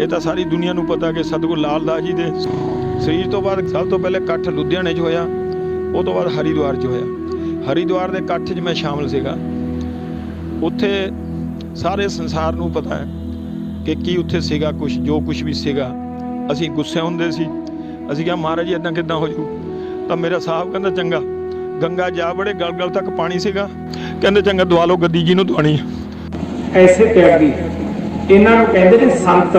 ਇਹ ਤਾਂ ਸਾਰੀ ਦੁਨੀਆ ਨੂੰ ਪਤਾ ਕਿ ਸਤਿਗੁਰ ਲਾਲ ਦਾਸ ਜੀ ਦੇ ਸਰੀਰ ਤੋਂ ਬਾਅਦ ਸਭ ਤੋਂ ਪਹਿਲੇ ਇਕੱਠ ਲੁਧਿਆਣੇ 'ਚ ਹੋਇਆ, ਉਹ ਤੋਂ ਬਾਅਦ ਹਰੀਦੁਆਰ 'ਚ ਹੋਇਆ। ਹਰੀਦੁਆਰ ਦੇ ਇਕੱਠ 'ਚ ਮੈਂ ਸ਼ਾਮਲ ਸੀਗਾ। ਉੱਥੇ ਸਾਰੇ ਸੰਸਾਰ ਨੂੰ ਪਤਾ ਹੈ ਕਿ ਕੀ ਉੱਥੇ ਸੀਗਾ ਕੁਝ ਜੋ ਕੁਝ ਵੀ ਸੀਗਾ। ਅਸੀਂ ਗੁੱਸੇ ਹੁੰਦੇ ਸੀ। ਅਸੀਂ ਕਿਹਾ, ਮਹਾਰਾਜ ਜੀ ਇਦਾਂ ਕਿਦਾਂ ਹੋ ਜੂ ਤਾਂ ਮੇਰਾ ਸਾਹਿਬ ਕਹਿੰਦਾ, ਚੰਗਾ। ਗੰਗਾ ਜਾ ਬੜੇ ਗਲ ਗਲ ਤੱਕ ਪਾਣੀ ਸੀਗਾ। ਕਹਿੰਦੇ, ਚੰਗਾ, ਦਵਾ ਲਓ ਗੱਦੀ ਜੀ ਨੂੰ ਦਵਾਣੀ ਹੈ ਐਸੇ ਤਿਆਗੀ, ਇਹਨਾਂ ਨੂੰ ਕਹਿੰਦੇ ਨੇ ਸੰਤ।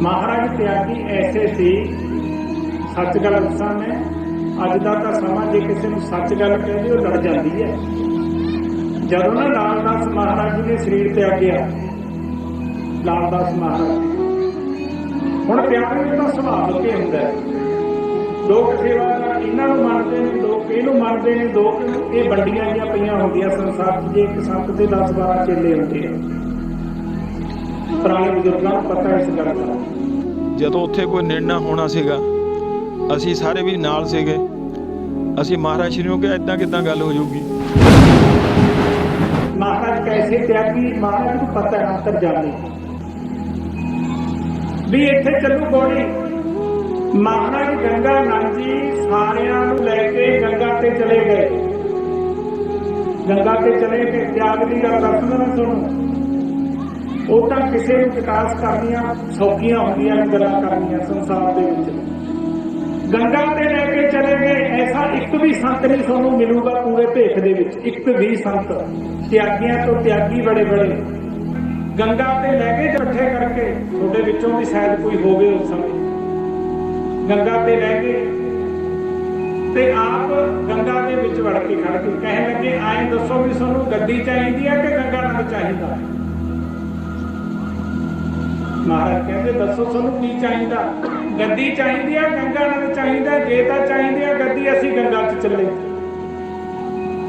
ਮਹਾਰਾਜ ਤਿਆਗੀ ਐਸੇ ਸੀ, ਸੱਚ ਗੱਲ ਦੱਸਾਂ ਮੈਂ, ਅੱਜ ਦਾ ਤਾਂ ਸਮਾਂ ਜੇ ਕਿਸੇ ਨੂੰ ਸੱਚ ਗੱਲ ਕਹਿੰਦੇ ਉਹ ਲੜ ਜਾਂਦੀ ਹੈ। ਜਦੋਂ ਨਾ ਲਾਲਦਾਸ ਮਹਾਰਾਜ ਜੀ ਨੇ ਸਰੀਰ ਤਿਆਗਿਆ ਲਾਲਦਾਸ ਮਹਾਰਾਜ ਹੁਣ ਪਿਆਰੇ ਦਾ ਸੁਭਾਅ ਕੇ ਹੁੰਦਾ ਲੋਕ ਸੇਵਾ ਦਾ ਇਹਨਾਂ ਨੂੰ ਮੰਨਦੇ ਨੇ, ਲੋਕ ਇਹਨੂੰ ਮੰਨਦੇ ਨੇ, ਲੋਕ ਇਹ ਵੰਡੀਆਂ ਜੀਆਂ ਪਈਆਂ ਹੁੰਦੀਆਂ, ਸੰਸਾਰ 'ਚ ਜੇ ਇੱਕ ਸੰਤ ਦੇ 10 12 ਚੇਲੇ ਹੁੰਦੇ ਆ। ਪੁਰਾਣੇ ਬਜ਼ੁਰਗਾਂ ਨੂੰ ਪਤਾ ਇਸ ਗੱਲ ਦਾ। ਜਦੋਂ ਉੱਥੇ ਕੋਈ ਨਿਰਣਾ ਹੋਣਾ ਸੀਗਾ ਅਸੀਂ ਸਾਰੇ ਵੀ ਨਾਲ ਸੀਗੇ। ਅਸੀਂ ਮਹਾਰਾਜ ਸ਼੍ਰੀ ਨੂੰ ਕਿਹਾ ਇਦਾਂ ਕਿਦਾਂ ਗੱਲ ਹੋ ਜਾਊਗੀ? ਮਹਾਰਾਜ ਕੈਸੇ ਤਿਆਗੀ ਮਹਾਰਾਜ ਨੂੰ ਪਤਾ ਹੈ ਅੰਤਰ ਜਾਣੇ। ਵੀ ਇੱਥੇ ਚੱਲੂ ਗੋੜੀ ਮਹਾਰਾਜ ਗੰਗਾ ਨੰਦ ਜੀ ਸਾਰਿਆਂ ਨੂੰ ਲੈ ਕੇ ਗੰਗਾ ਤੇ ਚਲੇ ਗਏ। ਗੰਗਾ ਤੇ ਚਲੇ ਕੇ ਤਿਆਗ ਦੀ ਗੱਲ ਦੱਸਦਾ ਨਾ ਸੁਣੋ। ਉਹ ਤਾਂ ਕਿਸੇ ਨੂੰ ਵਿਕਾਸ ਕਰਨੀਆਂ ਸੌਖੀਆਂ ਹੁੰਦੀਆਂ ਨੇ ਗੱਲਾਂ ਕਰਨੀਆਂ ਸੰਸਾਰ ਦੇ ਵਿੱਚ। ਗੰਗਾ ਤੇ ਲੈ ਕੇ ਚਲੇ ਗਏ, ਐਸਾ ਇੱਕ ਵੀ ਸੰਤ ਨਹੀਂ ਤੁਹਾਨੂੰ ਮਿਲੂਗਾ ਪੂਰੇ ਭੇਖ ਦੇ ਵਿੱਚ। ਇੱਕ ਵੀ ਸੰਤ। ਤਿਆਗੀਆਂ ਤੋਂ ਤਿਆਗੀ ਬੜੇ ਬੜੇ। ਗੰਗਾ ਤੇ ਲੈ ਕੇ ਇਕੱਠੇ ਕਰਕੇ ਤੁਹਾਡੇ ਵਿੱਚੋਂ ਵੀ ਸ਼ਾਇਦ ਕੋਈ ਹੋਵੇ ਉਸ ਸਮੇਂ। ਗੰਗਾ ਤੇ ਲੈ ਕੇ ਤੇ ਆਪ ਗੰਗਾ ਦੇ ਵਿੱਚ ਵੜ ਕੇ ਖੜ ਕੇ ਕਹਿਣ ਲੱਗੇ ਐਂ ਦੱਸੋ ਵੀ ਤੁਹਾਨੂੰ ਗੱਦੀ ਚਾਹੀਦੀ ਹੈ ਕਿ ਗੰਗਾ ਨੰਦ ਚਾਹੀਦਾ ਮਹਾਰਾਜ ਕਹਿੰਦੇ ਦੱਸੋ ਤੁਹਾਨੂੰ ਕੀ ਚਾਹੀਦਾ? ਗੱਦੀ ਚਾਹੀਦੀ ਆ, ਗੰਗਾ ਨੰਦ ਚਾਹੀਦਾ, ਜੇ ਤਾਂ ਚਾਹੀਦੀ ਆ ਗੱਦੀ, ਅਸੀਂ ਗੰਗਾ 'ਚ ਚੱਲੇ।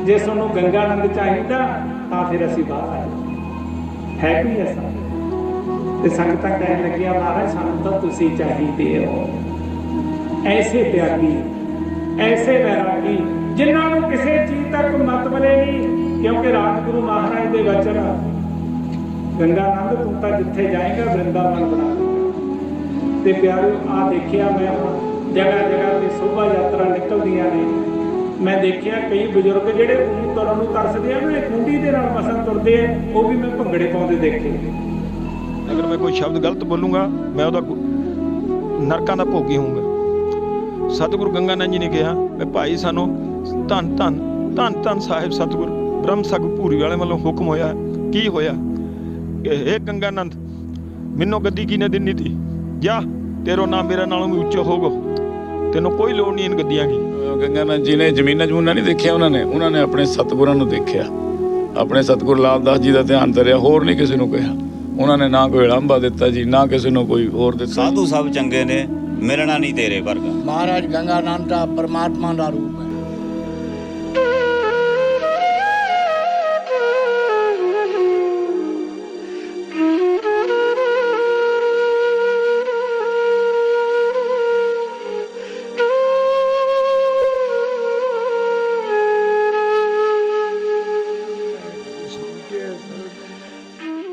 ਜੇ ਤੁਹਾਨੂੰ ਗੰਗਾ ਨੰਦ ਚਾਹੀਦਾ, ਤਾਂ ਫਿਰ ਅਸੀਂ ਬਾਹਰ ਆਏ। ਹੈ ਕੋਈ ਐਸਾ ਤੇ ਸੰਗਤਾਂ ਕਹਿਣ ਲੱਗਿਆ ਮਹਾਰਾਜ, ਸਾਨੂੰ ਤਾਂ ਤੁਸੀਂ ਚਾਹੀਦੇ ਹੋ। ਐਸੇ ਤਿਆਗੀ, ਐਸੇ ਵੈਰਾਗੀ, ਜਿਨ੍ਹਾਂ ਨੂੰ ਕਿਸੇ ਚੀਜ਼ ਤੱਕ ਮਤਬਲੇ ਨਹੀਂ ਕਿਉਂਕਿ ਰਾਜਗੁਰੂ ਮਹਾਰਾਜ ਦੇ ਵਚਨ ਗੰਗਾ ਨੰਦ ਤੂੰ ਤਾਂ ਜਿੱਥੇ ਜਾਏਗਾ ਵਰਿੰਦਾਵਨ ਬਣਾ ਤੇ ਪਿਆਰਿਓ ਆ ਦੇਖਿਆ ਮੈਂ ਜਗ੍ਹਾ ਜਗ੍ਹਾ ਤੇ ਸ਼ੋਭਾ ਯਾਤਰਾ ਨਿਕਲਦੀਆਂ ਨੇ। ਮੈਂ ਦੇਖਿਆ ਕਈ ਬਜ਼ੁਰਗ ਜਿਹੜੇ ਉਹਨੂੰ ਤੁਰਨ ਨੂੰ ਤਰਸਦੇ ਆ ਨਾ ਇਹ ਦੇ ਨਾਲ ਮਸਲ ਤੁਰਦੇ ਆ, ਉਹ ਵੀ ਮੈਂ ਭੰਗੜੇ ਪਾਉਂਦੇ ਦੇਖੇ। ਅਗਰ ਮੈਂ ਕੋਈ ਸ਼ਬਦ ਗਲਤ ਬੋਲੂੰਗਾ, ਮੈਂ ਉਹਦਾ ਨਰਕਾਂ ਦਾ ਭੋਗੀ ਹੋਊਂਗਾ। ਸਤਿਗੁਰੂ ਗੰਗਾਨੰਦ ਜੀ ਨੇ ਕਿਹਾ ਵੀ ਭਾਈ, ਸਾਨੂੰ ਧੰਨ ਧੰਨ ਧੰਨ ਧੰਨ ਸਾਹਿਬ, ਸਤਿਗੁਰ ਬ੍ਰਹਮ ਸਗ ਭੂਰੀ ਵਾਲੇ ਵੱਲੋਂ ਹੁਕਮ ਹੋਇਆ। ਕੀ ਹੋਇਆ? ਕਿ ਇਹ ਗੰਗਾਨੰਦ ਮੈਨੂੰ ਗੱਦੀ ਕਿਨੇ ਦਿੰਨੀ ਤੀ? ਜਾ ਤੇਰੋ ਨਾਮ ਮੇਰਾ ਨਾਲੋਂ ਵੀ ਉੱਚਾ ਹੋਗੋ ਤੈਨੂੰ ਕੋਈ ਲੋੜ ਨਹੀਂ ਇਨ ਗੱਦੀਆਂ ਦੀ। ਗੰਗਾ ਨਾਥ ਜੀ ਨੇ ਜ਼ਮੀਨਾਂ ਜਮੂਨਾਂ ਨਹੀਂ ਦੇਖਿਆ ਉਹਨਾਂ ਨੇ? ਉਹਨਾਂ ਨੇ ਆਪਣੇ ਸਤਿਗੁਰਾਂ ਨੂੰ ਦੇਖਿਆ। ਆਪਣੇ ਸਤਿਗੁਰ ਲਾਲਦਾਸ ਜੀ ਦਾ ਧਿਆਨ ਧਰਿਆ ਹੋਰ ਨਹੀਂ ਕਿਸੇ ਨੂੰ ਕਿਹਾ। ਉਹਨਾਂ ਨੇ ਨਾ ਕੋਈ ਲਾਂਭਾ ਦਿੱਤਾ ਜੀ ਨਾ ਕਿਸੇ ਨੂੰ ਕੋਈ ਹੋਰ ਦਿੱਤਾ। ਸਾਧੂ ਸਭ ਚੰਗੇ ਨੇ ਮਿਲਣਾ ਨਹੀਂ ਤੇਰੇ ਵਰਗਾ। ਮਹਾਰਾਜ ਗੰਗਾਨੰਦ ਦਾ ਪਰਮਾਤਮਾ ਦਾ ਰੂਪ ਹੈ।